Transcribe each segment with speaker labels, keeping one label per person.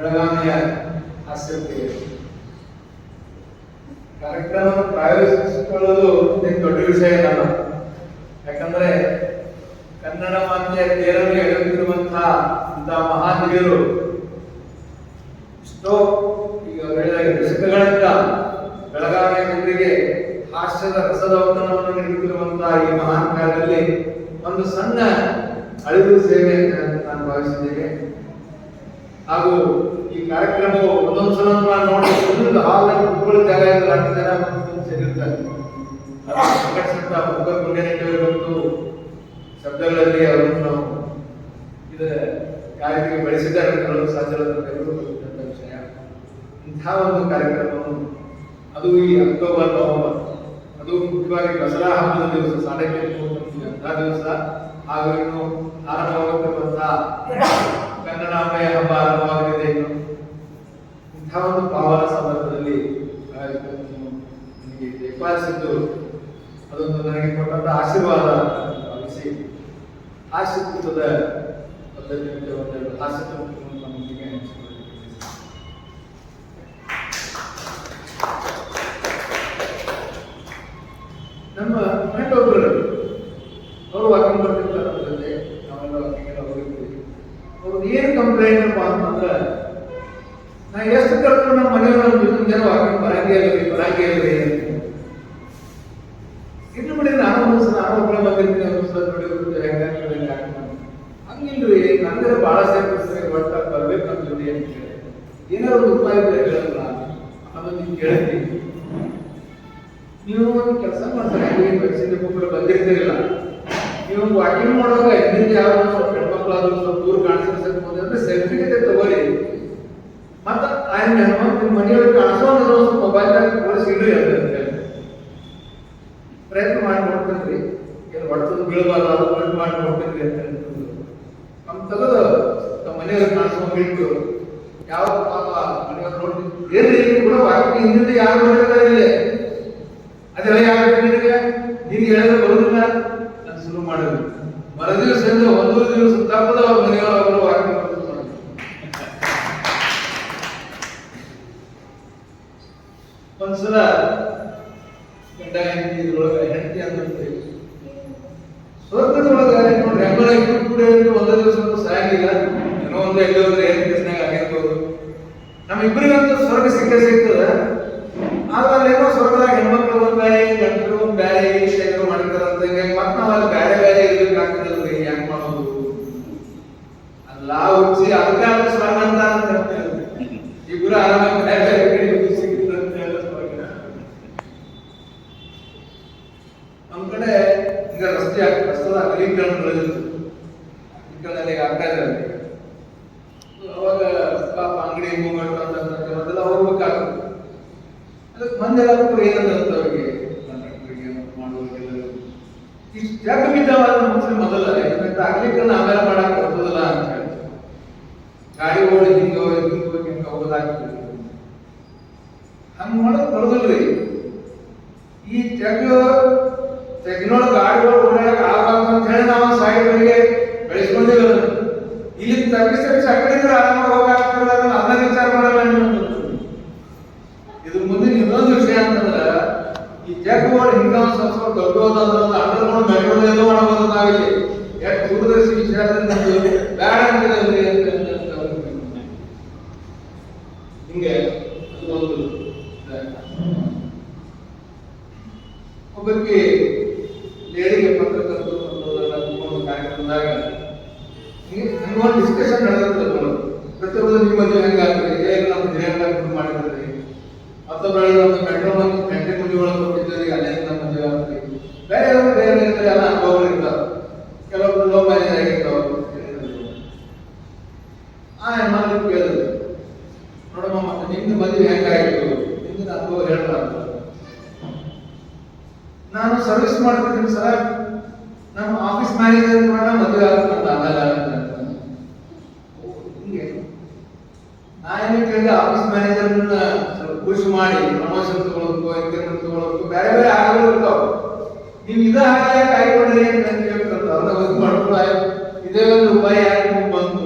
Speaker 1: ಬೆಳಗಾವಿಯ ಆಸಕ್ತಿ ಕಾರ್ಯಕ್ರಮವನ್ನು ಪ್ರಾಯೋಜಿಸಿಕೊಳ್ಳಲು ದೊಡ್ಡ ವಿಷಯ ಏನಲ್ಲ ಯಾಕಂದ್ರೆ ಕನ್ನಡ ಮಾತೆಯ ತೇರನ್ನು ಎಳೆಯುತ್ತಿರುವಂತಹ ಇಂತಹ ಮಹಾನ್ ಎಷ್ಟೋ ಈಗ ದಶಕಗಳಿಂದ ಬೆಳಗಾವಿಯ ಜನರಿಗೆ ಹಾಸ್ಯದ ರಸದೌತಣವನ್ನು ನೀಡುತ್ತಿರುವಂತಹ ಈ ಮಹಾನ್ ಕಾಲದಲ್ಲಿ ಒಂದು ಸಣ್ಣ ಅಳಿವು ಸೇವೆ ನಾನು ಭಾವಿಸಿದ್ದೇನೆ. ಹಾಗೂ ಈ ಕಾರ್ಯಕ್ರಮವು ಒಂದೊಂದು ಸಲ ನಾನು ನೋಡಿ ಹಾಲ್ನಲ್ಲಿ ಕುತ್ಕೊಳ್ಳೋ ಜಾಗ ಇಲ್ಲ ಹತ್ತು ಜನ ಸೇರಿರ್ತಾರೆ ಸಂಘಟಿಸಿದ ಮುಖ ಮತ್ತು ಶಬ್ದಗಳಲ್ಲಿ ಅವರನ್ನು ನಾವು ಇದು ರೀತಿ ಬೆಳೆಸಿದ್ದಾರೆ ಅಂತ ಹೇಳಲು ಅಂತ ವಿಷಯ. ಇಂಥ ಒಂದು ಕಾರ್ಯಕ್ರಮವನ್ನು ಅದು ಈ ಅಕ್ಟೋಬರ್, ನವೆಂಬರ್, ಅದು ಮುಖ್ಯವಾಗಿ ದಸರಾ ಹಬ್ಬದ ದಿವಸ ಸಾಡಕ್ಕೆ ಅಂಥ ದಿವಸ ಹಾಗೂ ಇನ್ನು ಆರಂಭವಾಗುತ್ತಿರುವಂತಹ ಕನ್ನಡಾಮಯ ಹಬ್ಬ ಆರಂಭವಾಗಲಿದೆ. ಇಂಥ ಒಂದು ಪಾವನ ಸಂದರ್ಭದಲ್ಲಿ ನನಗೆ ಅದೊಂದು ನನಗೆ ಕೊಟ್ಟಂತ ಆಶೀರ್ವಾದ ಭಾವಿಸಿ ಹಾಸ್ಯಕೃತವನ್ನು ನಮ್ಮ ಫ್ರೆಂಡ್ ಒಬ್ಬರು ಅವರು ವಾಕಿಂಗ್ ಬರ್ತಿರ್ತಾರೆ ಅದರಲ್ಲಿ ನಾವೆಲ್ಲ ವಾಕಿಂಗ್ ಎಲ್ಲ ಹೋಗಿರ್ತೀವಿ ಏನು ಕಂಪ್ಲೇಂಟ್ ಅಂತಂದ್ರೆ ಕರ್ಕೊಂಡು ನಮ್ಮ ಮನೆಯವ್ರ ಜೊತೆ ಜನ ವಾಕಿಂಗ್ ಬರಂಗೇ ಇಲ್ರಿ ಬರಂಗೇ ಇಲ್ರಿ ಅಂತ. ಇನ್ನು ಬಿಡಿ ನಾನು ಒಂದ್ಸಲ ನಾನು ಒಬ್ಬಳೆ ಬಂದಿರ್ತೀನಿ ಒಂದ್ಸಲ ನೋಡಿ ಹೆಂಗಾಗ್ತದೆ ಹೆಂಗಾಗ್ತದೆ ಹಂಗಿಲ್ರಿ ನನಗೆ ಭಾಳ ಸೇರ್ಪಿಸ್ತಾರೆ ಒಟ್ಟ ಬರ್ಬೇಕು ನಮ್ಮ ಜೊತೆ ಅಂತ ಹೇಳಿ ಏನಾದ್ರು ಒಂದು ಉಪಾಯ ಇದ್ರೆ ಹೇಳಲ್ಲ ಅದನ್ನ ನೀವು ಕೇಳ್ತೀನಿ ನೀವು ಒಂದು ಕೆಲಸ ಮಾಡ್ತಾರೆ ಹೆಂಗೆ ಬೆಳೆಸಿದ ಮಕ್ಕಳು ಬಂದಿರ್ತೀರಿಲ್ಲ ನೀವು ವಾಕಿಂಗ್ ಮಾಡುವಾಗ ಹಿಂದಿಂದ ಯಾವ ಸ್ವಲ್ಪ ಹೆಣ್ಮಕ್ಳಾದ್ರು ಸ್ವಲ್ಪ ದೂರ ಕಾಣಿಸ್ಬೇಕು ಅಂದ್ರೆ ಸೆಲ್ಫಿಗೆ ತಗೋರಿ ಮತ್ತ ಆ ಹೆಣ್ಮಕ್ಳು ನಿಮ್ಮ ಮನೆಯೊಳಗೆ ಕಾಣಿಸೋ ಅನ್ನೋದು ಒಂದು ಮೊಬೈಲ್ದಾಗ ತೋರಿಸಿ ಇಡ್ರಿ ಅಂತ ಹೇಳಿ ಪ್ರಯತ್ನ ಮಾಡಿ ನೋಡ್ತೇನ್ರಿ ಏನು ಹೊಡ್ತದ ಬೀಳಬಾರ್ದು ಅದು ಪ್ರಯತ್ನ ಮಾಡಿ ನೋಡ್ತೇನ್ರಿ ಅಂತ ಹೇಳ್ತಿದ್ರು ನಮ್ ತೆಗೆದು ನಮ್ಮ ಮನೆಯವ್ರಿಗೆ ಕಾಣಿಸ್ಕೊಂಡ್ ಬಿಟ್ಟು ಯಾವ ಪಾಪ ಮನೆಯವ್ರು ನೋಡಿ ಏನ್ರಿ ನೀವು ಕೂಡ ವಾಕಿಂಗ್ ಹಿಂದಿಂದ ಯಾರು ಮಾಡಿರ್ತಾರೆ ಇಲ್ಲಿ ಅದೆಲ್ಲ ಯಾರು ನಿನಗೆ ನಿನ್ಗೆ ಹೇಳಿದ್ರೆ ಬರುದಿಲ್ಲ ನಾನು ಶುರು ಮಾಡಿದ್ರು. ಮರದಿವಸದಿಂದ ಒಂದು ದಿವಸ ತಪ್ಪದ ಅವ್ರ ಮನೆಯವರು ಮಾಡೋದು ಒಂದ್ಸಲ ಗಂಡ ಹೆಂಡತಿ ಇದ್ರೊಳಗೆ ಹೆಂಡತಿ ಸ್ವರ್ಗದೊಳಗೆ ನೋಡ್ರಿ ಹೆಂಗಳ ಇಬ್ಬರು ಕೂಡ ಒಂದೇ ದಿವಸ ಸಾಯಂಗಿಲ್ಲ ಏನೋ ಒಂದು ಎಲ್ಲಿ ಹೋದ್ರೆ ಸ್ವರ್ಗ ಸಿಕ್ಕೇ ಸಿಗ್ತದ ಆದ್ರೆ ಅಲ್ಲೇನೋ ಸ್ವರ್ಗದಾಗ ಹೆಣ್ಮಕ್ಳು ಒಂದ್ ಬೇರೆ ಗಂಟರು ಒಂದ್ ಬೇರೆ ಈ ಶೇಖರ ಮಾಡಿರ್ತಾರಂತ ಹಿಂಗಾಗಿ ಮತ್ ನಾವ್ ಅಲ್ಲಿ ಬೇರೆ ಬೇರೆ ಇರ್ಬೇಕಾಗ್ತದಲ್ರಿ ಹೆಂಗ್ ಮಾಡೋದು ಅಲ್ಲ ಹುಚ್ಚಿ ಅದಕ್ಕೆ ಅದಕ್ಕೆ ಸ್ವರ್ಗ ಅಂತ ಅಂತ ಹೇಳ್ತಾರೆ. ಇಬ್ರು ಆರಾಮಾಗಿ ಬೇರೆ ಬೇರೆ ಕಡೆ ಸಿಗ್ತದೆ ಅಂತ ಹೇಳೋ ಸ್ವರ್ಗ ನಮ್ ಕಡೆ ಈಗ ರಸ್ತೆ ರಸ್ತದ ಅಗಲೀಕರಣ ಬೆಳೆದಿತ್ತು ಈ ಕಡೆ ಆಗ್ತಾ ಇದ್ದಾರೆ ಅವಾಗ ಪಾಪ ಅಂಗಡಿ ಮೂವ್ಮೆಂಟ್ ಅಂತ ಅದೆಲ್ಲ ಹೋಗ್ಬೇಕಾಗ್ತದೆ ಅದಕ್ಕೆ ಮಾಡುವವರಿಗೆಲ್ಲ ಇಷ್ಟು ಜಾಗ ಬಿದ್ದಾವ ಮುಸ್ಲಿಂ ಮೊದಲ ಯಾಕಂದ್ರೆ ಆಮೇಲೆ ಮಾಡಕ್ ಬರ್ತದಲ್ಲ ಅಂತ ಹೇಳಿ. ಗಾಡಿ ಓಡಿ ಹಿಂಗ ಹಿಂಗ ಹಿಂಗ ಹೋಗೋದಾಗ್ತದೆ ಹಂಗ ಮಾಡೋದು ಈ ತೆಗ ತೆಗಿನೊಳ ಗಾಡಿಗಳು ಓಡಾಡಕ್ ಆಗ್ಬಾರ್ದು ಅಂತ ಹೇಳಿ ನಾವು ಸೈಡ್ಗಳಿಗೆ ಬೆಳೆಸ್ಕೊಂಡಿಲ್ಲ ಇಲ್ಲಿ ತಪ್ಪಿಸಿ ತಪ್ಪಿಸಿ ಆ ಕಡೆ ಇದ್ರೆ ಆರಾಮಾಗಿ ಹೋಗಾಗ್ತದೆ ಅದನ್ನ ಅದನ್ನ ವಿಚಾರ ಮಾಡಲ್ಲ ನೀವು ಇದು ಮುಂದಿನ ಇನ್ನೊಂದು ವಿಷಯ ಅಂತಂದ್ರೆ ಈ ತೆಗ್ಗಳು ಹಿಂಗ ಒಂದ್ ಸ್ವಲ್ಪ ಸ್ವಲ್ಪ ದೊಡ್ಡದಾದ್ರೆ ಒಂದು ಅಂಡರ್ಗ್ರೌಂಡ್ ಬೆಂಗಳೂರು ಏನೋ ಮಾಡಬಹುದು ನಾವಿಲ್ಲಿ ಎಷ್ಟು ದೂರದರ್ಶಿ ವಿಚಾರದಲ್ಲಿ ಬೇಡ ಅಂತಿದೆ ಅಂತ. ಹಿಂಗೆ ಒಂದು. ಒಬ್ಬಕ್ಕೆ ಲೇಡಿಗೆ ಪತ್ರಕರ್ತರು ಅನ್ನೋದೆಲ್ಲ ಒಂದು ಕಾರ್ಯಕ್ರಮದಾಗ ಹಿಂಗೆ ಒಂದು ಡಿಸ್ಕಷನ್ ನಡೆದಿರ್ತದೆ ಪ್ರತಿಯೊಬ್ಬರು ನಿಮ್ಮ ಹೆಂಗಾಗ್ತದೆ ಹೇಗೆ ನಮ್ಮ ಹಿರಿಯರ ಮಾಡಿದ್ರಿ ಮತ್ತೊಬ್ಬರು ನಮ್ಮ ಮೆಟ್ರೋ ಒಂದು ಗಂಟೆ ಮುಂದೆ ಒಳಗೆ ಕೊಟ್ಟಿದ್ದೀರಿ ಅಲ್ಲೇ ನಮ್ಮ ಮದುವೆ ಆಗ್ತದೆ ಬೇರೆ ಯಾರು ಬೇರೆ ಬೇರೆ ಎಲ್ಲ ಅನುಭವಗಳು ಇರ್ತಾವೆ ಕೆಲವೊಬ್ರು ಲೋ ಮ್ಯಾರೇಜ್ ಆಗಿರ್ತಾವೆ ಆ ಹೆಣ್ಮಕ್ಳು ಕೇಳಿದ್ರು. ನೋಡಮ್ಮ ನಿಮ್ದು ಮದುವೆ ಹೆಂಗಾಗಿತ್ತು ನಿಮ್ದು ಅನುಭವ ಹೇಳ ನಾನು ಸರ್ವಿಸ್ ಮಾಡ್ತಿದ್ದೀನಿ ಸರ್ ನಮ್ಮ ಆಫೀಸ್ ಮ್ಯಾನೇಜರ್ ಕೂಡ ಮದುವೆ ಆಗ್ತಂತ ಅಂತ ಹಿಂಗೆ. ನಾ ಏನು ಕೇಳಿದೆ ಆಫೀಸ್ ಮ್ಯಾನೇಜರ್ನ ಸ್ವಲ್ಪ ಮಾಡಿ ಪ್ರಮೋಷನ್ ತಗೊಳಕ್ಕೋ ಇನ್ಕ್ರಿಮೆಂಟ್ ತಗೊಳಕ್ಕೋ ಬೇರೆ ಬೇರೆ ಆಗಲು ಇರ್ತಾವ. ನೀವು ಇದ ಹಾಗೆ ಕಾಯ್ಕೊಂಡ್ರಿ ಅಂತ? ಕೇಳ್ತಾರೆ ಇದೇ ಒಂದು ಉಪಾಯ ಯಾಕೆ ನಿಮ್ಗೆ ಬಂತು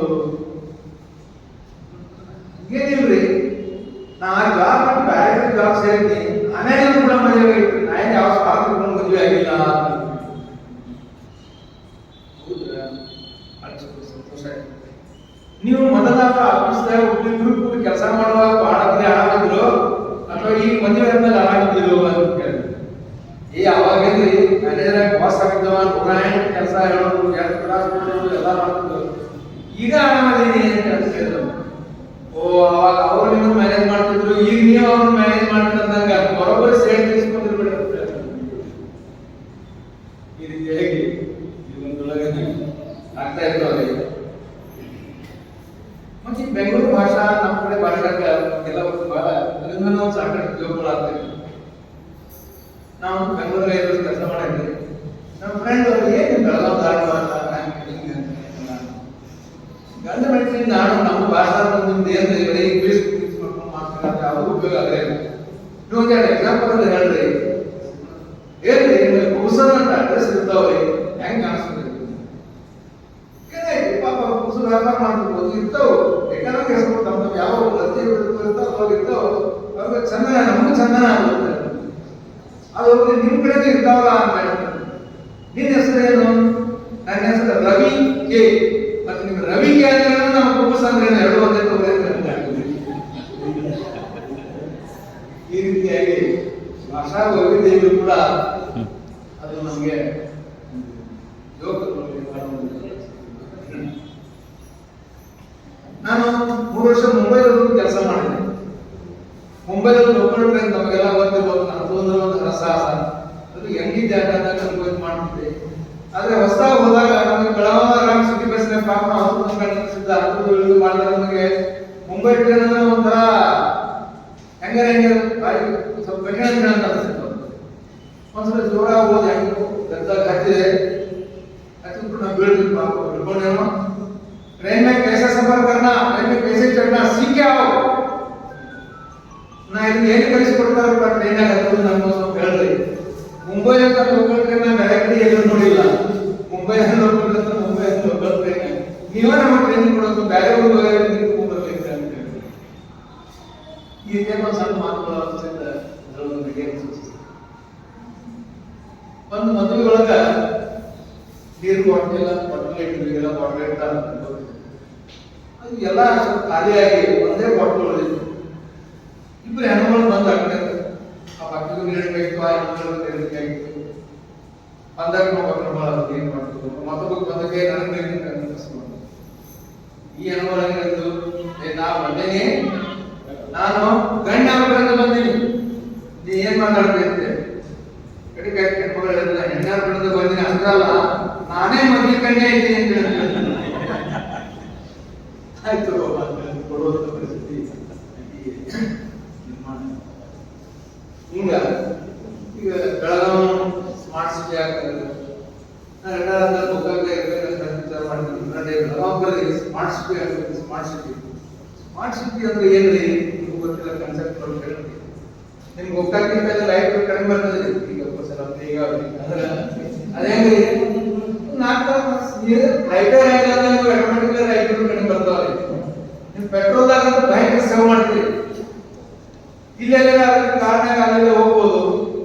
Speaker 1: ಭಾಳ ಸಂತೋಷ ಆಯ್ತು ನೀವು ಮೊದಲ ಆಫೀಸ್ದಾಗ ಒಬ್ರಿಬ್ರು ಕೂಡಿ ಕೆಲಸ ಮಾಡುವಾಗ ಬಹಳ ಮಂದಿ ಆರಾಮಿದ್ರು ಅಥವಾ ಈಗ ಮದುವೆ ಆದ್ಮೇಲೆ ಆರಾಮಿದ್ರು ಅಂತ ಕೇಳಿದ್ರು ಏ ಅವಾಗೇನ್ರಿ ಮ್ಯಾನೇಜರ್ ಬಾಸ್ ಆಗಿದ್ದವ ನೂರಾಯಣ ಕೆಲಸ ಹೇಳೋದು ಎರಡು ಕ್ಲಾಸ್ ಮಾಡೋದು ಎಲ್ಲ ಮಾಡ್ತಿದ್ರು ಈಗ ಆರಾಮದೀನಿ ಅಂತ ಕೇಳಿದ್ರು ಓ ಅವಾಗ ಅವ್ರು ನಿಮ್ಮನ್ನ ಮ್ಯಾನೇಜ್ ಮಾಡ್ತಿದ್ರು ಈಗ ನೀವು ಅವ್ರನ್ನ ಮ್ಯಾನೇಜ್ ಮಾಡ್ತಿದ್ದಂಗ ಬರೋಬ್ಬರಿ ಸೇರಿ ತಿಳಿಸ್ಕೊಂಡಿರ್ಬೇಡಿ ಅಂತ ಹೇಳಿದ್ರು. ಈ ರೀತಿ ಹೇಗೆ ಜೀವನದೊಳಗೆ ಆಗ್ತಾ ಇತ್ತು ಅವರಿಗೆ ಮತ್ತೆ ಈ ಬೆಂಗಳೂರು ಭಾಷಾ ನಮ್ಮ ಕಡೆ ಭಾಷಾಕ ಎಲ್ಲ ಬಹಳ ಅದರಿಂದ ನಾವು ಸಾಕಷ್ಟು ಉಪಯೋಗಗಳಾಗ್ತದೆ ನಾವು ಬೆಂಗಳೂರಲ್ಲಿ ಐದು ವರ್ಷ ಕೆಲಸ ಮಾಡಿದ್ವಿ ನಮ್ಮ ಫ್ರೆಂಡ್ ಅವರು ಏನು ಬೆಳಗಾವ್ ಧಾರವಾಡ ಗಂಡ ಮೆಣಸಿನ ನಾನು ನಮ್ಮ ಭಾಷಾ ಮುಂದೆ ಬರೀ ಇಂಗ್ಲೀಷ್ ಮಾಡ್ಕೊಂಡು ಮಾಡ್ತಾರೆ ಅವರು ಉಪಯೋಗ ಆಗಲಿಲ್ಲ ನೀವು ಎಕ್ಸಾಂಪಲ್ ಹೇಳ್ರಿ ನಿಮಗೆ ಕುಸನ್ ಅಂತ ಅಡ್ರೆಸ್ ಇರ್ತಾವ್ರಿ ಹೆಂಗ್ ಕಾಣಿಸ್ತದೆ ಏನಾಯ್ತು ಪಾಪ ಕುಸು ವ್ಯಾಪಾರ ಮಾಡ್ತಿರ್ಬೋದು ಇರ್ತಾವ ಎಕನಾಮಿಕ್ ಹೆಸರು ತಮ್ಮ ತಮ್ಮ ಯಾವ ಲದ್ದೆ ಇರ್ತಾವ ಅವಾಗ ಇರ್ತಾವ ಅವಾಗ ಚಂದನ ನಮಗೂ ಚಂದನ ಆಗುತ್ತೆ ಅದು ಹೋಗಿ ನಿಮ್ ಕಡೆಗೆ ಇರ್ತಾವಲ್ಲ ಅಂತ ಹೇಳ್ತಾರೆ ನಿನ್ನ ಹೆಸರು ಏನು ನನ್ನ ಹೆಸರು ರವಿ ಕೆ ಮತ್ತೆ ನಿಮ್ ರವಿ ಕೆ ಅಂದ್ರೆ ನಮ್ಮ ಕುಬುಸ್ ಅಂದ್ರೆ ಏನು ಎರಡು ಒಂದೇ ತಗೊಳ್ಳಿ ಅಂತ ಹೇಳ್ತಾರೆ. ಈ ರೀತಿಯಾಗಿ ಭಾಷಾ ವೈವಿಧ್ಯಗಳು ಕೂಡ ಅದು ನಮಗೆ ನಾನು ಮೂರು ವರ್ಷ ಮುಂಬೈನಲ್ಲಿ ಕೆಲಸ ಮಾಡಿದೆ ಮುಂಬೈನಲ್ಲಿ ನೋಡ್ಕೊಂಡ್ರೆ ನಮಗೆಲ್ಲ ಗೊತ್ತಿರ್ಬೋದು ಅದು ಅಂದ್ರೆ ಒಂದು ಹರಸಾಹಸ ಅದು ಹೆಂಗಿ ಜಾಗ ಅಂತ ಅನುಭವ ಮಾಡ್ತಿದ್ದೆ. ಆದ್ರೆ ಹೊಸ ಹೋದಾಗ ನಮಗೆ ಬೆಳಗಾವ ಸಿಟಿ ಬಸ್ನ ಪಾಪ ಅವರು ಅದು ಮಾಡಿದ್ರೆ ನಮಗೆ. ಮುಂಬೈ ಟ್ರೈನ್ ಒಂಥರ ಹೆಂಗ ಹೆಂಗೆ ಬಾರಿ ಸ್ವಲ್ಪ ಕಠಿಣ ದಿನ ಅಂತ ಅನ್ಸಿತ್ತು ಒಂದ್ಸಲ ಜೋರಾಗಿ ಹೋದ ಹೆಂಗು ಗದ್ದಾಗ ಹತ್ತಿದೆ ಹತ್ತಿಬಿಟ್ಟು ನಾವು ಬೀಳ್ತೀವಿ ಪಾಪ ಬಿಡ್ಕೊಂಡೇನೋ ट्रेन में कैसे सफर करना ट्रेन में कैसे चढ़ना सीख के आओ ನಾ ಇದನ್ನ ಏನು ಕಲಿಸ್ಕೊಡ್ತಾರಪ್ಪ ಟ್ರೈನ್ ಹತ್ತೋದು ನಮ್ಮ ಸ್ವಲ್ಪ ಹೇಳ್ರಿ ಮುಂಬೈ ಅಂತ ಲೋಕಲ್ ಟ್ರೈನ್ ಡೈರೆಕ್ಟ್ಲಿ ಎಲ್ಲೂ ನೋಡಿಲ್ಲ ಮುಂಬೈ ಲೋಕಲ್ ಅಂತ ಮುಂಬೈ ಲೋಕಲ್ ಟ್ರೈನ್ ನೀವೇ ನಮ್ಮ ಟ್ರೈನ್ ಕೊಡೋದು ಬೇರೆ ಊರು ಒಂದು ಸಣ್ಣ ಮಾತುಗಳು ಬಗ್ಗೆ ಅನ್ಸುತ್ತೆ. ಒಂದು ಮದುವೆಯೊಳಗ ನೀರು ಬಾಟ್ಲಿ ಎಲ್ಲ ಬಾಟ್ಲಿ ಅಂತ ಬಾಟ್ಲಿ ಇಟ್ಟಾರ ಅದು ಎಲ್ಲ ಖಾಲಿಯಾಗಿ ಒಂದೇ ಬಾಟ್ಲ್ ಇಬ್ಬರು ಹೆಣ್ಣುಗಳು ಬಂದು ಆಗ್ತದೆ ಆ ಪಕ್ಕದ ನೀರು ಬೇಕು, ಆ ಹೆಣ್ಣುಗಳು ನೀರು ಬೇಕಾಗಿತ್ತು ಬಂದಾಗ ನಾವು ಪಕ್ಕದ ಭಾಳ ಏನು ಮಾಡ್ತೀವಿ ಮತ್ತೊಬ್ಬ ಬಂದಕ್ಕೆ ನನಗೆ. ಈ ಏನಿತ್ತು ಏ, ನಾ ಬಂದೇನಿ ನಾನು ಗಂಡ ಆಗ್ಬೇಕಂತ ಬಂದೀನಿ. ನೀ ಏನ್ ಮಾತಾಡ್ಬೇಕು ಕಡಿಕೆ ಹೇಳಿದ್ರೆ ಹೆಣ್ಣಾರ್ ಬಿಡದ ಬಂದಿನಿ. ಅಷ್ಟಲ್ಲ ನಾನೇ ಮೊದಲು ಕಣ್ಣೆ ಇದ್ದೀನಿ ಅಂತ ಆಯ್ತು ಕೊಡುವಂತ ಪರಿಸ್ಥಿತಿ ನಿರ್ಮಾಣ ಹಿಂಗ ಈಗ ಬೆಳಗಾವಿ ಸ್ಮಾರ್ಟ್ ಸಿಟಿ ಆಗ್ತದೆ ಎರಡಾದ ಇರ್ಬೇಕಂತ ವಿಚಾರ ಮಾಡ್ತೀನಿ smart city smart city smart city ಅಂದ್ರೆ ಏನ್ರಿ ನಿಮ್ಗೆ ಗೊತ್ತಿಲ್ಲ ಕನ್ಸೆಪ್ಟ್ ನೋಡಿ ಹೇಳ್ತೀನಿ ನಿಮ್ಗೆ ಗೊತ್ತಾಗಿದ್ದ ಲೈಟ್ ಕಡಿಮೆ ಬರ್ತದೆ ಈಗ ಸಲ ಈಗ ಅಂದ್ರೆ ಅದೇಂಗ್ರಿ ನಾಲ್ಕು ಲೈಟರ್ ಆಗಿಲ್ಲ ಮಾಡ್ತೀರಿ ಹೋಗ್ಬೋದು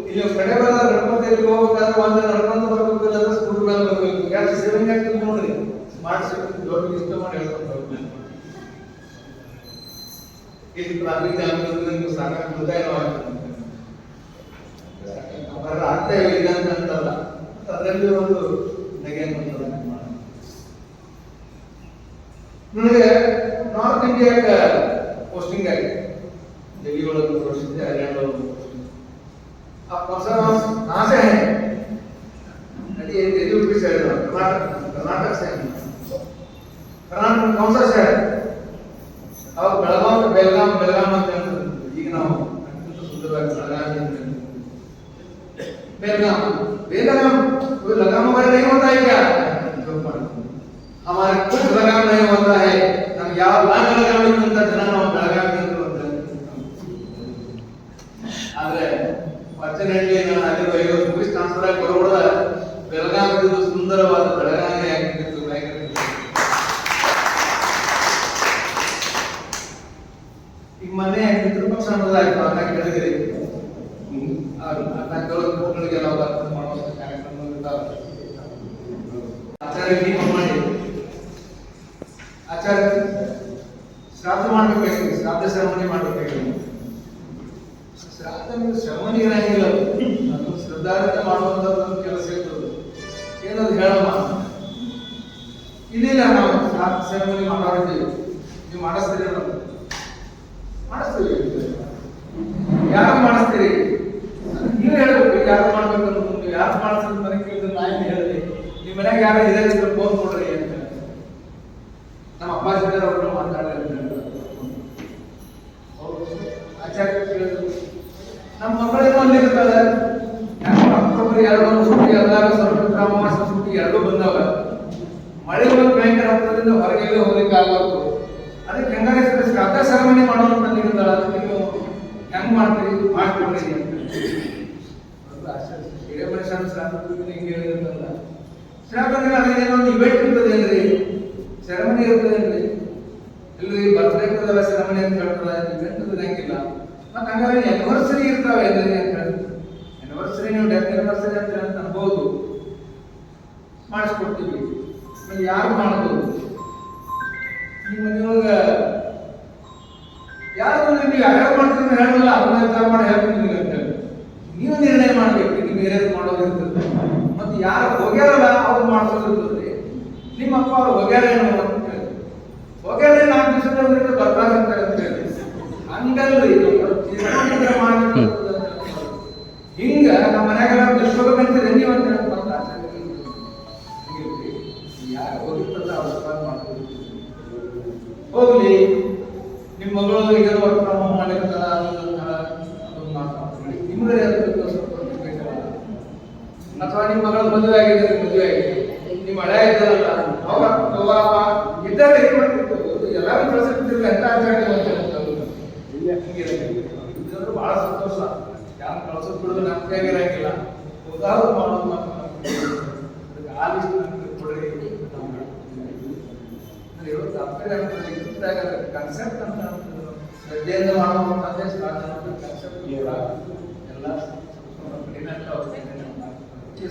Speaker 1: ಇಲ್ಲಿ ಕಡೆ ಬರೋದ ನಡ್ಕೊಂತ ಇಲ್ಲಿ ಹೋಗ್ಬೇಕಾದ್ರೆ ಒಂದು ನಡ್ಕೊಂತ ಬರ್ಬೇಕು ಇಲ್ಲಾಂದ್ರೆ ಸ್ಕೂಟರ್ ಮೇಲೆ ಬರ್ಬೇಕು ಯಾಕೆ ಸೇವಿಂಗ್ ಆಗ್ತದೆ ನೋಡ್ರಿ ಸ್ಮಾರ್ಟ್ ಸಿಟಿ ಮಾಡಿ ಅವರ ಆಗ್ತಾ ಅಂತ ಅಂತಲ್ಲ. ಅದರಲ್ಲಿ ಒಂದು ನೆಗೆಟಿವ್ ನನಗೆ ನಾರ್ತ್ ಇಂಡಿಯಾಕ್ಕೆ ಪೋಸ್ಟಿಂಗ್ ಆಗಿದೆ ಡೆಲ್ಲಿ ಒಳಗೆ ಮೂರು ವರ್ಷ ಹರಿಯಾಣ ಒಳಗೆ ಪೋಸ್ಟಿಂಗ್ ಆ ಪರ್ಸನ್ ಆಸೆ ಹೇ ಅದೇ ಡೆಲ್ಲಿ ಉಪಿ ಸೇರಿದ ಕರ್ನಾಟಕ ಕರ್ನಾಟಕ ಸೇರಿದ ಕರ್ನಾಟಕ ಕೌನ್ಸ ಮಾಡ್ಬೇಕಾಗಿದೆ ಶ್ರಾದ್ದ ಇರಂಗಿಲ್ಲ ಅದು. ಶ್ರದ್ಧಾರ್ಥ ಮಾಡುವಂಥದ್ದು ಒಂದು ಕೆಲಸ ಇರ್ತದೆ ಏನದು ಹೇಳಮ್ಮ? ಇಲ್ಲಿಲ್ಲ ನಾವು. ಸೆರೆಮನಿ ಮಾಡೋರಿದ್ದೀವಿ ನೀವು ಮಾಡಿಸ್ತೀರಿ ನಾವು ಮಾಡಿಸ್ತೀವಿ ಯಾರು ಮಾಡಿಸ್ತೀರಿ? ನೀವು ಹೇಳ್ಬೇಕು. ಯಾರು ಮಾಡ್ಬೇಕು ಅಂತ ನೀವು ಯಾರು ಮಾಡಿಸ್ತೀರಿ ನನಗೆ ಕೇಳಿದ್ರೆ ನಾ ಏನು ಹೇಳಿದೆ. ನಿಮ್ಮ ಮನ್ಯಾಗ ಯಾರು ಇದೇ ಫೋನ್ ಕೊಡ್ರಿ ಅಂತ ನಮ್ಮ ಅಪ್ಪಾಜಿ ಜೊತೆ ಅವ್ರನ್ನ ಮಾತಾಡಿ ಅಂತ ಹೇಳಿದ್ರು. ಅವ್ರು ಆಚಾರ್ಯ ಕೇಳಿದ್ರು ನಮ್ಮ ಮಕ್ಕಳೇನೋ ಅಲ್ಲಿ ಅಕ್ಟೋಬರ್ ಎರಡು ಸುಟ್ಟಿ ಅಮಾವಾಸ್ಯ ಸುಟ್ಟಿ ಎರಡು ಬಂದವ. ಮಳೆ ಒಂದು ಭಯಂಕರ ಆಗ್ತದ್ರಿಂದ ಹೊರಗೆ ಹೋಗ್ಲಿಕ್ಕೆ ಆಗಬೇಕು ಅದಕ್ಕೆ ಹೆಂಗಾರೆ ಸರ್ ಶ್ರಾದ್ದ ಸೆರೆಮನಿ ಮಾಡೋದು ಅಂತ ಅದಕ್ಕೆ ನೀವು ಹೆಂಗ್ ಮಾಡ್ತೀರಿ ಮಾಡ್ಕೊಡ್ರಿ. ಹಿರಿಯ ಮನುಷ್ಯನ ಶ್ರಾದ್ದ ಹಿಂಗೆ ಹೇಳಿದ್ರಲ್ಲ ಶ್ರಾದ್ದ ಅಂದ್ರೆ ಒಂದು ಇವೆಂಟ್ ಇರ್ತದೇನ್ರಿ ಸೆರೆಮನಿ ಇರ್ತದೇನ್ರಿ ಇಲ್ಲಿ ಬರ್ತ್ಡೇ ಇರ್ತದಲ್ಲ ಸೆರೆಮನಿ ಅಂತ ಹೇಳ್ತಾರೆ ಇವೆಂಟ್ ಇರಂಗಿಲ್ಲ ಮತ್ತೆ ಹಂಗಾದ್ರೆ ಆನಿವರ್ಸರಿ ಇರ್ತಾವೆ ಅಂತ ಹೇಳಿ ಆನಿವರ್ಸರಿ ನೀವು ಡೆತ್ ಬರ್ಸರಿ ಅಂತ ಅನ್ಬೋದು. ಮಾಡಿಸ್ಕೊಡ್ತೀವಿ. ಯಾರು ಮಾಡೋದು? ನಿಮ್ಮ ಮನೆಯೊಳಗ ಯಾರು ನೀವು ಯಾರ್ಯಾರು ಮಾಡ್ತೀರಿ ಹೇಳಲ್ಲ, ಅದನ್ನ ವಿಚಾರ ಮಾಡಿ ಹೇಳ್ತೀನಿ ನಿಮಗೆ ಅಂತ ನೀವು ನಿರ್ಣಯ ಮಾಡ್ಬೇಕು ನೀವು ಏನೇನು ಮಾಡೋದು ಮತ್ತೆ ಯಾರು ಹೋಗ್ಯಾರಲ್ಲ, ಅವ್ರು ಮಾಡಿಸೋದು ನಿಮ್ಮ ಅಪ್ಪ ಅವ್ರು ಹೋಗ್ಯಾರ ಏನು ಅಂತ ಹೇಳಿ. ಹೋಗ್ಯಾರ ನಾಲ್ಕು ದಿವಸದ ಬರ್ತಾರೆ ಅಂತ ಹೇಳಿ ಹಂಗಲ್ರಿ ಅವ್ರು ತೀರ್ಮಾನ ಮಾಡ್ಬೇಕು ಅಂತ ಹೇಳ್ತಾರೆ. ಹಿಂಗ ನಮ್ಮ ದುಷ್ಪಗಂತಿದೆ ನೀವು ಅಂತ ಹೇಳಿ ಬಂದ ಯಾರು ಅವ್ರ ಹೋಗ್ಲಿ ನಿಮ್ಮ ಮಗಳು ಈಗ ವರ್ಕ್ ಫ್ರಮ್ ಹೋಮ್ ಮಾಡಿರ್ತಾರ ಅದನ್ನ ನಿಮ್ಗೆ ಸ್ವಲ್ಪ ಅಥವಾ ನಿಮ್ಮ ಮಗಳ ಮದುವೆ ಆಗಿದೆ ಮದುವೆ ಆಗಿದೆ. ನಿಮ್ಮ ಹಳೆ ಇದ್ದಾರಲ್ಲ ಅವ್ರ ಅವ್ವ ಇದ್ದಾರೆ ಏನ್ ಮಾಡ್ತಿತ್ತು ಎಲ್ಲಾರು ಕಳ್ಸಿರ್ತಿರ್ಲಿ ಎಂತ ಆಚರಣೆ ಮಾಡ್ತಾರೆ ಬಹಳ ಸಂತೋಷ. ಯಾರು ಕಳ್ಸೋದು ಬಿಡೋದು ನಮ್ಮ ಕೈಗೆ ಹೋದಾಗ ಮಾಡೋದು ಮಾತ್ರ ಅದಕ್ಕೆ ಆ ಲಿಸ್ಟ್ ನಮ್ಗೆ ಕೊಡ್ರಿ ನಾವು ಅಂದ್ರೆ ಇವತ್ತು ತಾತ್ಪರ್ಯ ಆಗ್ತದೆ ಇದ್ದಾಗ ಕನ್ಸೆಪ್ಟ್ ಅಂತ. ಶ್ರದ್ಧೆಯಿಂದ ಮಾಡುವಂತ ಸಂದೇಶ ಕನ್ಸೆಪ್ಟ್ ಎಲ್ಲ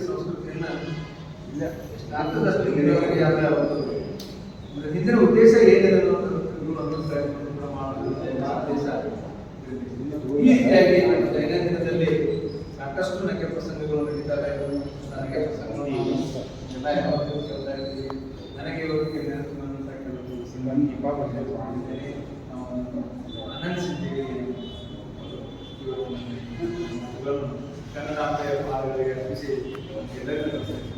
Speaker 1: ಸಂಸ್ಕೃತಿಯನ್ನ ಇಲ್ಲ. ಅರ್ಥದಷ್ಟು ಇರೋರಿಗೆ ಆದ ಒಂದು ಅಂದ್ರೆ ಹಿಂದಿನ ಉದ್ದೇಶ ಏನಿದೆ ಅನ್ನೋದು ಇವರು ಒಂದು ಪ್ರಯತ್ನ ಕೂಡ ಮಾಡೋದು ಉದ್ದೇಶ ಈ ರೀತಿಯಾಗಿ ದೈನಂದಿನದಲ್ಲಿ ಸಾಕಷ್ಟು ನಗೆ ಪ್ರಸಂಗಗಳು ನಡೀತಾರೆ ನಗೆ ಪ್ರಸಂಗಗಳು ಎಲ್ಲ ನನಗೆ ಇವತ್ತಿಗೆ ಅಂತ ಕೆಲವು ಇವತ್ತು ಇವುಗಳನ್ನು ಕನ್ನಡಾಂಬೆಯ ಪಾದಗಳಿಗೆ ಅರ್ಪಿಸಿ ಎಲ್ಲರಿಗೂ.